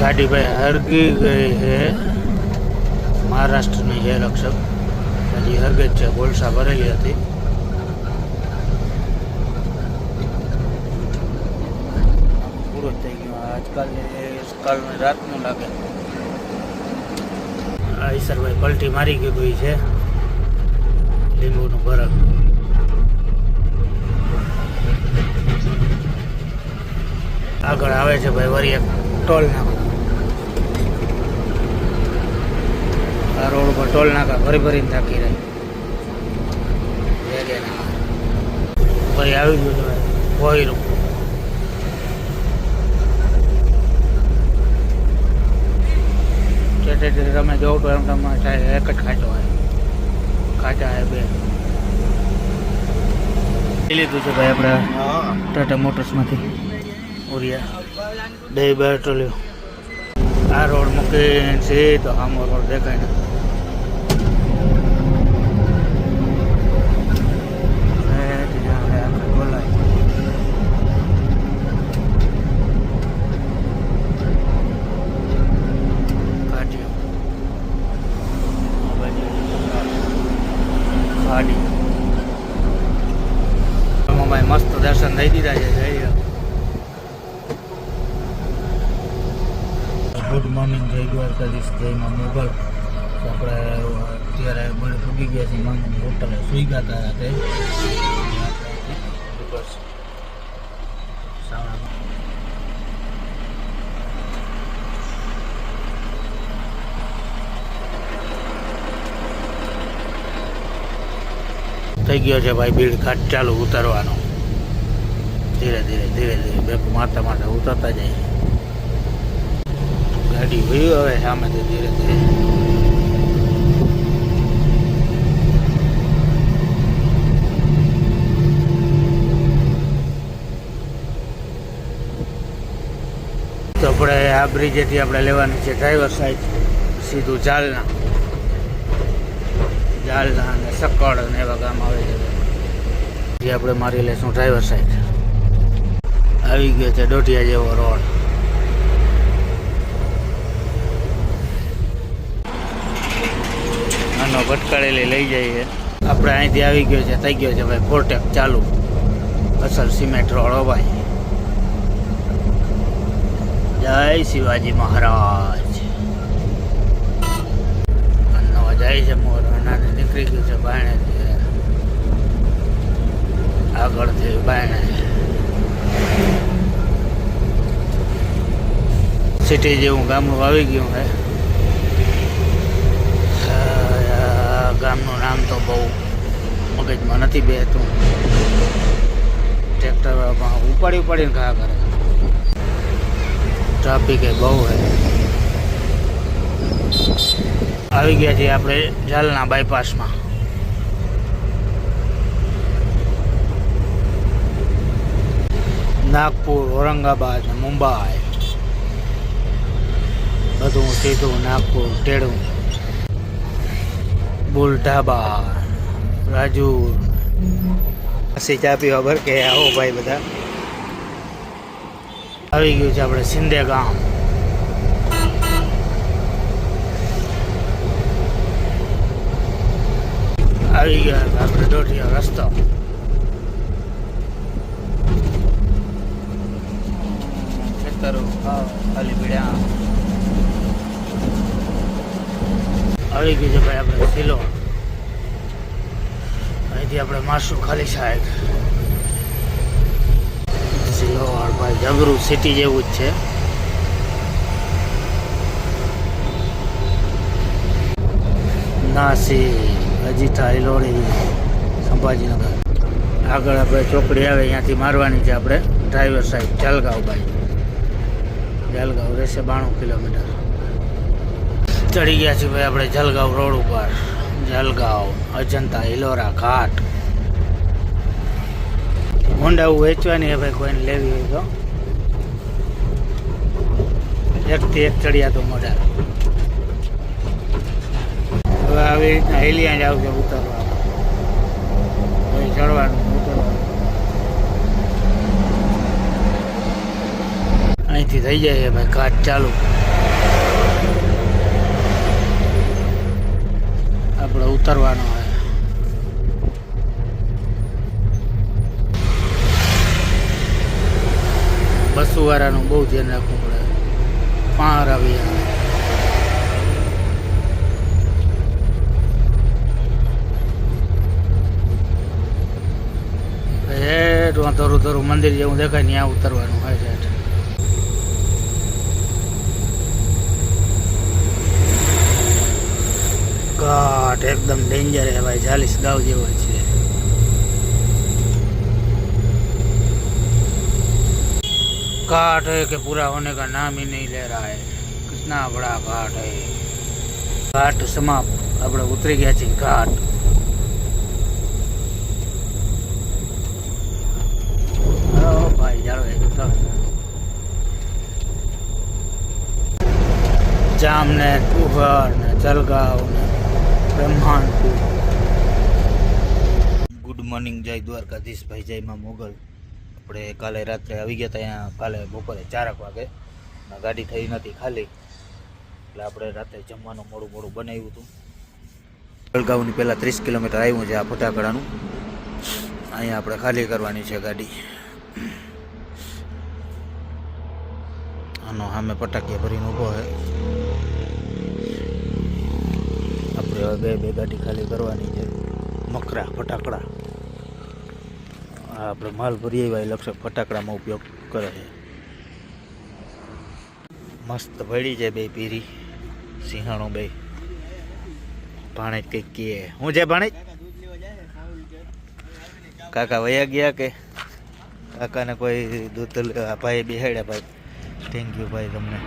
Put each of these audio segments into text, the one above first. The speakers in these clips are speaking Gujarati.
ગાડી ભાઈ હરગી ગઈ છે. મહારાષ્ટ્રની હે રક્ષક હજી હરગે છે કોલસા ભરેલી હતી. પૂરો થઈ ગયો. આજકાલની કાલની રાતનું લાગે. ઈશ્વરભાઈ પલટી મારી ગઈ છે. લીંબુનું ભરત. આગળ આવે છે ભાઈ, વરી એક ટોલ નાકા આ રોડ ઉપર ટોલ નાકા ભરી ભરીને થાકી રહી ભાઈ આવી ગયું ટેટે ટેટે તમે જોવો તો એમ તમે એક જ ખાંચો હોય. ખાંચા હે બે. લીધું છે ભાઈ આપણે ટાટા મોટર્સમાંથી ઉરિયા. બે બેટોલ્યો આ રોડ મૂકીને સીધો આમો રોડ દેખાય ને હેઠ જ્યાં હે આપણે બોલાય કાઢ્યો આ બાજુ ગાડી મમ્માએ મસ્ત દર્શન થઈ દીધા છે જઈ રહ્યો ગુડ મોર્નિંગ જય દ્વારકાધીશ જય માં મોગલ તો આપણે અત્યારે બળે પૂગી ગયા છીએ માંગની હોટલે સુઈ ગયા હતા રાતે. થઈ ગયો છે ભાઈ ભીડ ઘાટ ચાલુ ઉતારવાનો. ધીરે ધીરે ધીરે ધીરે બે મારતા મારતા ઉતરતા જાય. ગાડી હોય હવે સામેથી ધીરે ધીરે. આપણે આ બ્રિજેથી આપણે લેવાની છે ડ્રાઈવર સાઈડ સીધું જાલના જાલના અને સક્કડ અને એવા ગામ આવે છે. જે આપણે મારી લઈશું ડ્રાઈવર સાઈડ આવી ગયો છે દોઢિયા જેવો રોડ. આનો ભટકાળેલી લઈ જઈએ. આપણે અહીંથી આવી ગયો છે, થઈ ગયો છે ભાઈ, ફોરટેક ચાલુ. અસલ સિમેન્ટ રોડ અવાય જય શિવાજી મહારાજ. નવા જાય છે મોર, અનાને નીકળી ગયું છે બાયણે આગળથી બાયણે. સિટી જેવું ગામડું આવી ગયું હે. ગામનું નામ તો બહુ મગજમાં નથી બેહતું. ટ્રેક્ટર ઉપાડી ઉપાડીને ઘા કરે ટ્રાફિક એ બહુ હે. આવી ગયા છીએ આપણે જાલના બાયપાસમાં નાગપુર, ઔરંગાબાદ ને મુંબઈ. બધું સીધું નાગપુર ટેડું બુલ ઢાબા રાજુ પછી ચા પીવા ભર કે આવો ભાઈ બધા. આવી ગયું છે આપણે સિંધે ગામ. આવી ગયા આપણે દોઢિયા રસ્તો. ખેતરો ખાલી પીડ્યા આવી ગયું છે ભાઈ આપણે સિલો અહીંથી આપણે માસુ ખાલી સાહેબ. સિલોર ભાઈ જગરૂ સિટી જેવું જ છે. નાસી અજીઠા ઇલોડી સંભાજીનગર. આગળ આપણે ચોકડી આવે, ત્યાંથી મારવાની છે આપણે. ડ્રાઈવર સાહેબ, જલગાંવ ભાઈ. જલગાંવ રહેશે બાણું કિલોમીટર. ચડી ગયા છીએ ભાઈ આપણે જલગાંવ રોડ ઉપર. જલગાંવ, અજંતા હિલોરા ઘાટ. હોન્ડા વેચવાની હે ભાઈ, કોઈને લેવી હોય તો. એકથી એક ચડિયા તો મોઢા. હવે આવી રીતના હેલિયા જ આવશે ઉતરવા. કોઈ ચડવાનું ઉતરવાનું અહીંથી થઈ જાય છે ભાઈ, ઘાટ ચાલુ. આપણે ઉતરવાનો પશુવાળાનું બહુ ધ્યાન રાખવું પડે. પાર આવી આવે હેઠ ધરું ધરું મંદિર જેવું દેખાય ને ત્યાં ઉતરવાનું હોય છે. ઘાટ એકદમ ડેન્જર હે ભાઈ, ચાલીસ ગાવ જેવો છે. घाट है कि पूरा होने का नाम ही नहीं ले रहा है कितना बड़ा घाट है घाट समाप्त આપણે ઉતરી ગયા છીએ ઘાટ ઓ ભાઈ ચાલો એ તો જામને કુહર ને જલગાંવ ને બ્રહ્માંડપુર ગુડ મોર્નિંગ જય દ્વારકાધીશ ભાઈ જય માં મોગલ આપણે કાલે રાત્રે આવી ગયા હતા કાલે બપોરે ચારક વાગે. ગાડી થઈ નથી ખાલી. એટલે આપણે રાત્રે જમવાનું મોડું મોડું બનાવ્યું હતું. જળગાવની પહેલાં ત્રીસ કિલોમીટર આવ્યું છે આ ફટાકડાનું. અહીંયા આપણે ખાલી કરવાની છે ગાડી. આનો સામે પટાકિયા ભરીને ઊભો છે. આપણે હવે બે બે ગાડી ખાલી કરવાની છે. મકરા ફટાકડા. આપણે માલ ભરી આવ્યા લક્ષક ફટાકડામાં ઉપયોગ કરે છે. મસ્ત ભળી છે બે પીરી, સિંહાણો બે. ભાણેજ કંઈક કહે. હું છે ભાણેજ? કાકા વયા ગયા કે? કાકાને કોઈ દૂધ ભાઈ બિહાડ્યા ભાઈ. થેન્ક યુ ભાઈ તમને.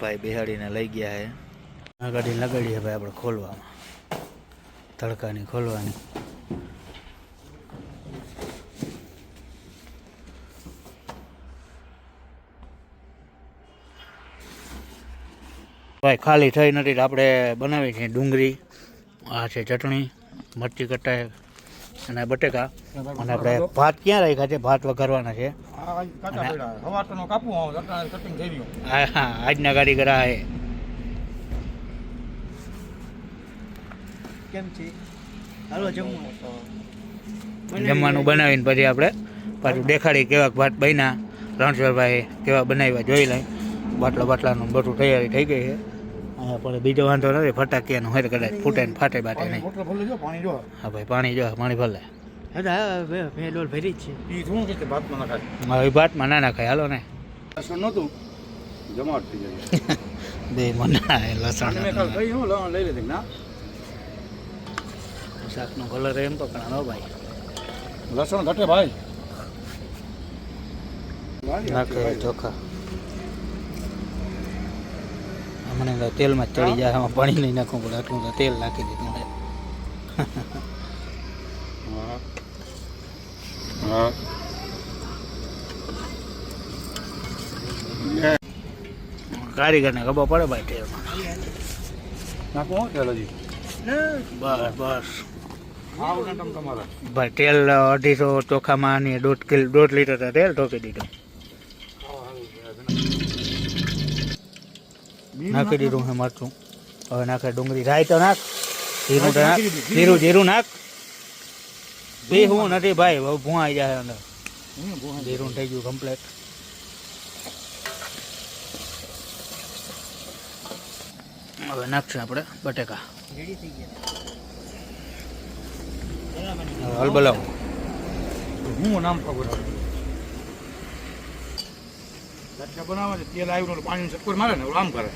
ભાઈ બિહાડીને લઈ ગયા આ ગાડી લગાડી છે ભાઈ આપણે ખોલવામાં. તડકાની ખોલવાની. ભાઈ ખાલી થઈ નથી આપણે બનાવી છે ડુંગળી આ છે ચટણી મરચી કટાય અને બટેકા. અને આપણે ભાત ક્યાં રાખ્યા છે? ભાત વઘારવાના છે. આજના ગાડી કરા કેમ છે? હાલો જમવાનું જમવાનું બનાવીને પછી આપણે પાછું દેખાડી કેવા ભાત બન્યા. રણછોડભાઈ કેવા બનાવ્યા જોઈ લઈ. બાટલા બાટલાનું બધું તૈયારી થઈ ગઈ છે. પણ બીજો વાંધો નથી ફટાકિયાનું હોય તો કદાચ ફૂટે ને ફાટે બાટે નહીં. હા ભાઈ પાણી જો પાણી ભલે. ભરી જ છે. ભાતમાં ના નાખાય હાલો ને. નહોતું? જમાટ થઈ જાય બે મના લસણ લઈ લીધી ના? શાકનો કલર એમ તો ઘણા ભાઈ. લસણ ઘટે ભાઈ. નાખે ચોખા. મને તો તેલમાં ચડી જાય આમાં પાણી નહીં નાખવું પડે આટલું તો તેલ નાખી દીધું છે હા. હા કારીગરને ખબર પડે ભાઈ તેલમાં. નાખું હું તેલ હજી. બસ બસ. ભાઈ તેલ અઢીસો ચોખામાં ને દોઢ કિલો દોઢ લીટર તેલ ઠોકી દીધું. નાખી દીધું હે મરચું. હવે નાખે ડુંગળી. રાય તો નાખ. જીરું તો નાખ. જીરું જીરું નાખ. બી હું નથી ભાઈ હવે ભૂંવાઈ જાય અંદર. જીરું થઈ ગયું કમ્પ્લેટ હવે નાખશું આપણે બટેકા. રેડી થઈ ગયા. હલબલાવું હું નામ ખબર લચ્છા બનાવે છે તેલ આવ્યું પાણી ચક્કર મારે ને આમ કરે.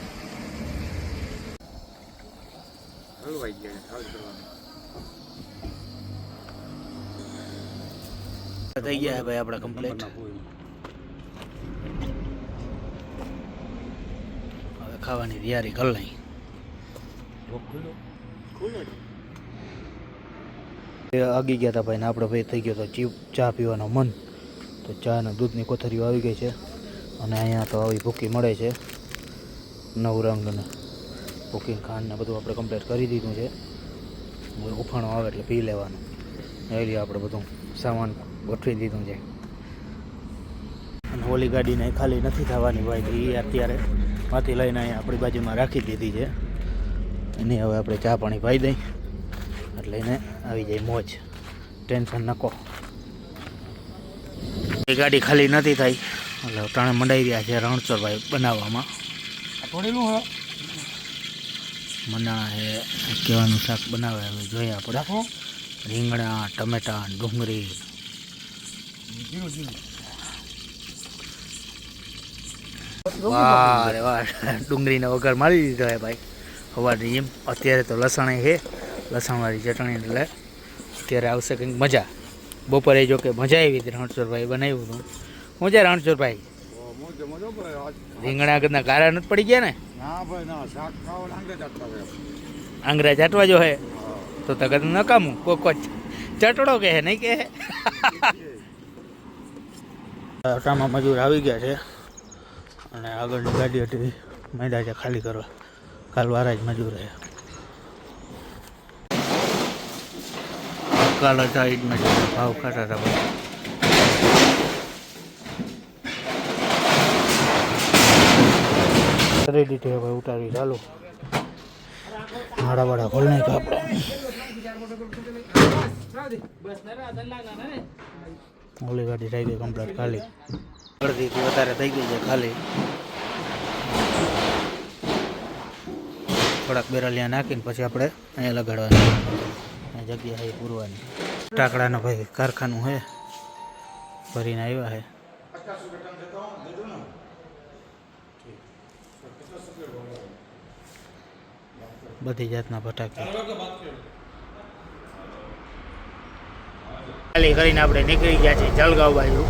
હલવાઈ ગયા ખાલી કરવાનું થઈ ગયા ભાઈ આપણે કમ્પ્લેટ હવે ખાવાની તૈયારી કરી લઈ. આગી ગયા હતા ભાઈ ને આપણે ભાઈ થઈ ગયો તો ચીપ ચા પીવાનો મન. તો ચા અને દૂધની કોથરીઓ આવી ગઈ છે. અને અહીંયા તો આવી ભૂકી મળે છે. નવ રંગને ભૂકી ખાંડ બધું આપણે કમ્પ્લીટ કરી દીધું છે. ઉફાણો આવે એટલે પી લેવાનું. એ આપણે બધું સામાન ગોઠવી દીધું છે. અને ઓલી ગાડીને ખાલી નથી થવાની ભાઈ. એ અત્યારે માથી લઈને અહીંયા આપણી બાજુમાં રાખી દીધી છે. એની હવે આપણે ચા પાણી પાઈ દઈ. એટલે એને આવી જાય મોજ. ટેન્શન નકો. એ ગાડી ખાલી નથી થઈ એટલે ત્રણે મંડાઈ રહ્યા છે રણછોડભાઈ બનાવવામાં. મના એ કહેવાનું શાક બનાવે હવે જોઈએ આપણે રીંગણા ટમેટા ડુંગળી. વાહ રે વાહ ડુંગળીનો વઘાર મારી દીધો હે ભાઈ. સવારની એમ. અત્યારે તો લસણ છે લસણવાળી ચટણી એટલે અત્યારે આવશે કંઈક મજા. બપોરે જો કે મજા આવી હતી રણછોડભાઈ બનાવ્યું હતું. હું છે રણછોડભાઈ? રીંગણા આગળના કારા નથી પડી ગયા ને? આંગળા ચાટવા જો હે તો તગત નકામું કોક ચટડો કહે નહીં કહે? હે મજૂર આવી ગયા છે. અને આગળની ગાડી હતી મેદા છે ખાલી કરવા. કાલવાળા જ મજૂર છે. કાલ હતા જ ભાવ ખાતા હતા બધા રેડી છે ભાઈ, ઉતારી, ચાલો. મારા વાળા ખોલ નહીં આપણે ઓલી ગાડી થઈ ગઈ કમ્પ્લીટ ખાલી. અડધીથી વધારે થઈ ગઈ છે ખાલી. થોડાક બેરાલિયા નાખીને પછી આપણે અહીંયા લગાડવાની. જગ્યા અહીં પૂરવાની. ટાકડાનો ભાઈ કારખાનું છે ભરીને આવ્યા છે બધી જાતના ફટાકા. ખાલી કરીને આપણે નીકળી ગયા છીએ જલગાંવ બાજુ.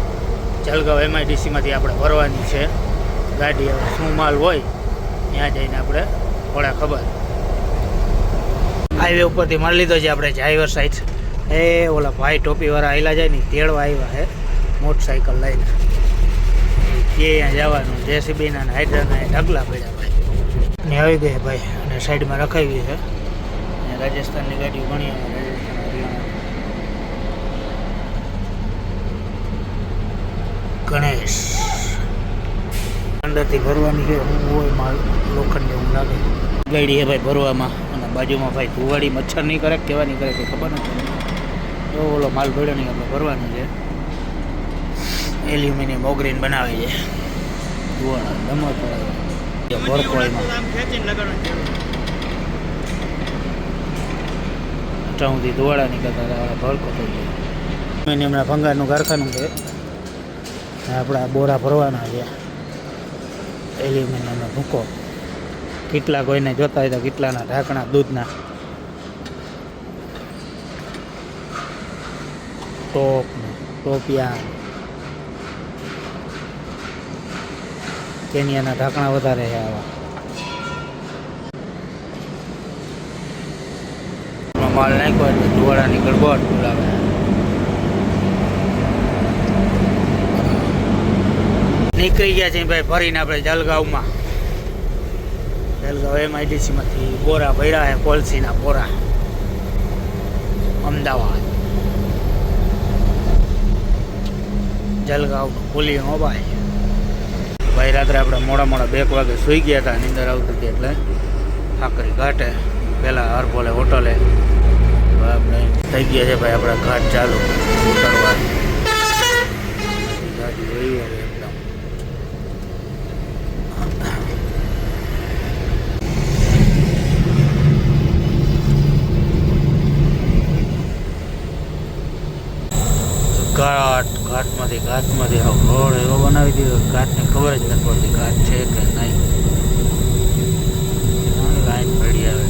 જલગાંવ એમઆઈડીસીમાંથી આપણે ભરવાની છે. ગાડી હવે શું માલ હોય, ત્યાં જઈને આપણે થોડા ખબર. હાઈવે ઉપરથી મારી લીધો છે આપણે ડ્રાઈવર સાઈડ એ ઓલા ભાઈ ટોપીવાળા આવેલા જાય ને તેડવા આવ્યા છે મોટરસાઇકલ લઈને. કે અહીંયા જવાનું. જેસીબીના હાઇડ્રાના ઢગલા પડ્યા ભાઈ. ને આવી ગયા ભાઈ અને સાઈડમાં રખાવી છે. રાજસ્થાનની ગાડીઓ ઘણી ગણેશ. અંદરથી ભરવાની છે. હું હોય માલ, લોખંડની હું લાગે ગાડી છે ભાઈ ભરવામાં. બાજુમાં ભાઈ ધુવાડી મચ્છર નહીં કરે કેવા નહીં કરે કે ખબર નથી એવો ઓલો માલ ભર્યો નહીં, આપણે ભરવાનું છે. એલ્યુમિનિયમ ઓગરીન બનાવે છે. ધુવાડા દમર પડાવે ભરકોળીમાં અઠાણુંથી ધુવાડા નીકળતા હતા થઈ ગયો. એલ્યુમિનિયમના ભંગારનું કારખાનું છે. આપણા બોરા ભરવાના છે. એલ્યુમિનિયમનો ભૂકો. કેટલા કોઈને જોતા હોય તો કેટલાના ઢાંકણા, દૂધના. ટોપ ટોપિયા. કેનિયાના ઢાંકણા વધારે છે આવા. માલ નાખ્યો એટલે ધુવાડાની ગડબડ બોલાવે. નીકળી ગયા છે ભાઈ ફરીને આપણે જલગાંવમાં. જલગાંવ એમઆઈડીસીમાંથી બોરા ભર્યા છે કોલસીના બોરા. અમદાવાદ. જલગાંવ ખુલી મોબાઈલ ભાઈ. રાત્રે આપણે મોડા મોડા બે વાગે સૂઈ ગયા હતા, નીંદર આવતી હતી એટલે ઠાકરી ઘાટે. પહેલાં હરભોલે હોટલે. આપણે થઈ ગયા છે ભાઈ આપણા ઘાટ ચાલુ. ઉતરવા ગાડી જોઈ હવે એકદમ ઘાટ, ઘાટમાંથી ઘાટમાંથી આવો રોડ એવો બનાવી દીધો ઘાટને ખબર જ નથી પડતી ઘાટ છે કે નહીં. લાઈન પડી આવે.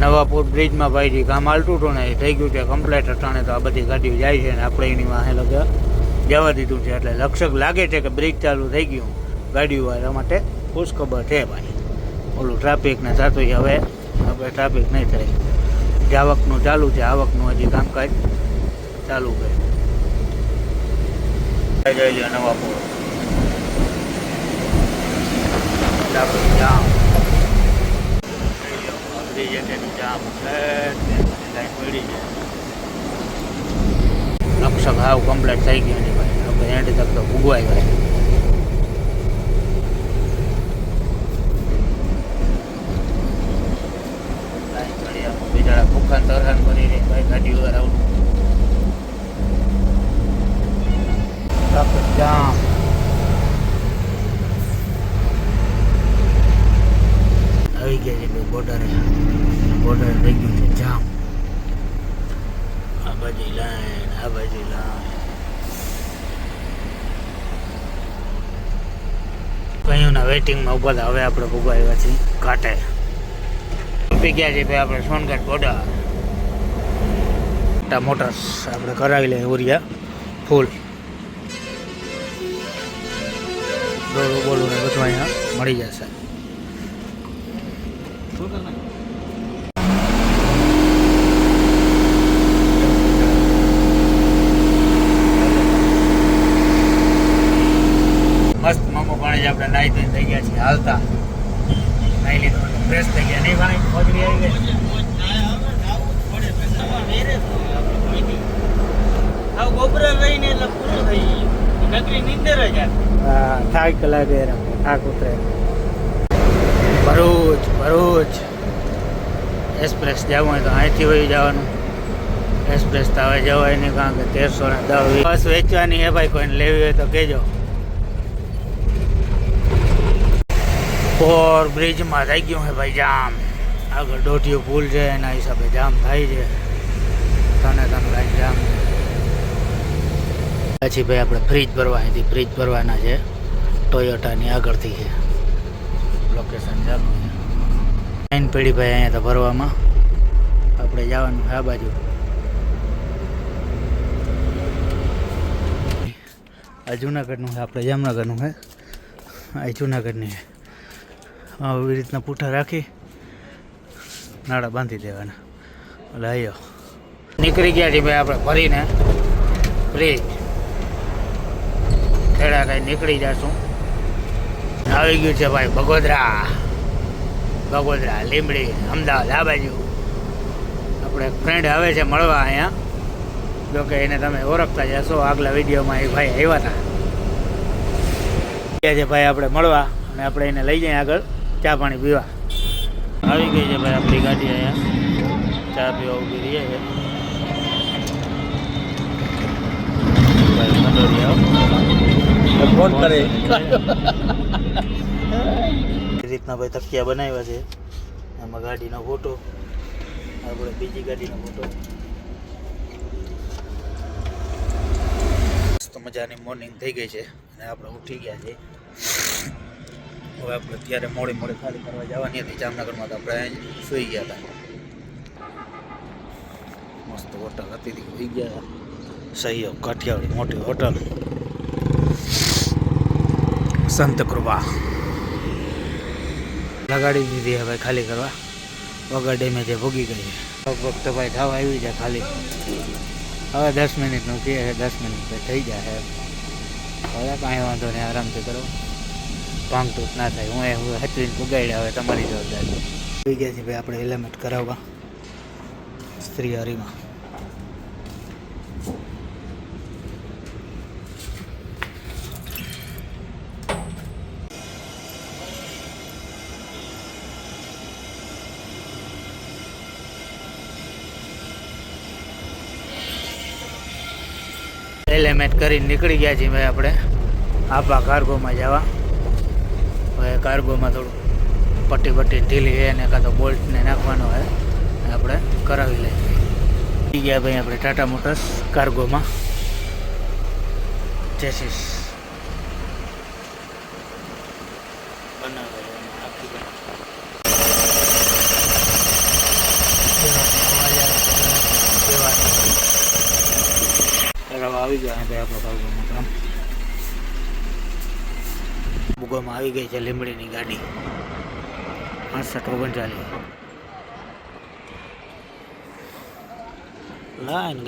નવાપુર બ્રિજમાં ભાઈ કામ હાલતું હતું ને એ થઈ ગયું છે કમ્પ્લેટ અટાણે તો આ બધી ગાડીઓ જાય છે ને આપણે એની વાહે લગે જવા દીધું છે એટલે લક્ષક લાગે છે કે બ્રિજ ચાલુ થઈ ગયું. ગાડીઓ વાળા માટે ખુશખબર છે ભાઈ. ઓલું ટ્રાફિકને થતું હવે. આપણે ટ્રાફિક નહીં થાય. જાવકનું ચાલુ છે, આવકનું હજી કામકાજ. ચાલુ કરે. નવાપુર જામ અંગેનું જામ. લાઈન પડી છે લક્ષક હાવ કમ્પ્લીટ થઈ ગયું એની ભાઈ. આપણે એન્ડ તક તો ભૂગવાઈ ગયો બિચારા ભૂખા તરહાન કરી રહી. ભાઈ ગાડી વગર આવું ટ્રાફિક જામ. આવી ગયા છે ભાઈ બોર્ડરે. બોર્ડર થઈ ગયું છે, જામ. આ બાજુ લાઈન, આ બાજુ લાઈન. કઈઓના વેઇટિંગમાં ઊભા હતા. હવે આપણે ઊભા આવ્યા છીએ કાંઠે ઊભી ગયા છે ભાઈ આપણે સોનગઢ બોર્ડર. મોટા મોટર્સ આપણે કરાવી લઈએ ઓરિયા ફૂલ. ડોલું બોલું ને બધું અહીંયા મળી જશે. મસ્ત મામો પાણી આપણે નાહી ધોઈને થઈ ગયા છીએ, હાલતા. નાહી લીધું ફ્રેશ થઈ ગયા. નહીં ભાઈ મોજરી આવી ગઈ? ગોબરા લઈને એટલે પૂરું થઈ ગયું. નકરી નીંદર જ આ. થાક લાગે થાક ઉતરે ભરૂચ ભરૂચ. એક્સપ્રેસ જવું હોય તો અહીંથી હોય જવાનું. એક્સપ્રેસ તો હવે જવાય નહીં, કારણ કે તેરસો ને દસ બસ વેચવાની હે ભાઈ, કોઈને લેવી હોય તો કહેજો. પોર બ્રિજમાં થઈ ગયું હે ભાઈ જામ. આગળ દોઢિયો પુલ છે, એના હિસાબે જામ થાય છે. તને તને લાઈન જામ. પછી ભાઈ આપણે ફ્રીજ ભરવા, અહીંથી ફ્રીજ ભરવાના છે. ટોયોટાની આગળથી છે. લોકેશન ચાલુ છે. લાઈન પડી ભાઈ અહીંયા તો ભરવામાં. આપણે જવાનું છે આ બાજુ. આ જુનાગઢનું છે, આપણે જામનગરનું છે. આ જુનાગઢની છે. આવી રીતના પૂઠા રાખી, નાળા બાંધી દેવાના. એટલે આવ્યો નીકળી ગયા છીએ ભાઈ આપણે ફરીને ફ્રીજ ખેડા કઈ નીકળી જશું. આવી ગયું છે ભાઈ બગોદરા બગોદરા લીમડી અમદાવાદ, આ બાજુ. આપણે ફ્રેન્ડ આવે છે મળવા અહીંયા. જો કે એને તમે ઓળખતા જશો આગલા વિડીયોમાં એ ભાઈ આવ્યા હતા. છે ભાઈ આપણે મળવા અને આપણે એને લઈ જઈએ આગળ ચા પાણી પીવા. આવી ગઈ છે ભાઈ આપણી ગાડી અહીંયા. ચા પીવા ઊભી રહીએ છે. ભાઈ ફોન કરે. એ રીતના ભાઈ તકિયા બનાવ્યા છે. એમાં ગાડીનો ફોટો, આપણે બીજી ગાડીનો ફોટો. મસ્ત મજાની મોર્નિંગ થઈ ગઈ છે અને આપણે ઉઠી ગયા છે હવે આપણે ત્યારે મોડી મોડી ખાલી કરવા જવાની હતી. જામનગરમાં તો આપણે અહીં સુઈ ગયા હતા. મસ્ત હોટલ હતી સુઈ ગયા. સહયોગ કાઠિયાવાડી મોટી હોટલ. સંત કૃપા. લગાડી દીધી હવે ખાલી કરવા. વગર ડેમેજે ભોગી ગઈ. લગભગ તો ભાઈ ખાવા આવી જાય ખાલી. હવે દસ મિનિટનું કહે છે, દસ મિનિટ થઈ જાય હવે. કાંઈ વાંધો નહીં, આરામથી કરો. ભાંગ તૂટ ના થાય. હું એ હું હચવીને પુગાડ્યા હવે તમારી જવાબદારી. થઈ ગયા છે ભાઈ, આપણે હેલ્મેટ કરાવવા. સ્ત્રી હરીમાં. એલિમેન્ટ કરીને નીકળી ગયા છીએ ભાઈ આપણે. આપા કાર્ગોમાં જવા. હવે કાર્ગોમાં થોડું પટ્ટી પટ્ટી ઢીલી હે ને કાં તો બોલ્ટને નાખવાનો હોય આપણે કરાવી લઈએ. ગયા ભાઈ આપણે ટાટા મોટર્સ કાર્ગોમાં જેસીસ આવી ગયા ભાઈ આપણો કાર્ગોમાં કામ બુગોમાં આવી ગઈ છે લીમડીની ગાડી અડસઠ ઓગણચાલીસ લાઈન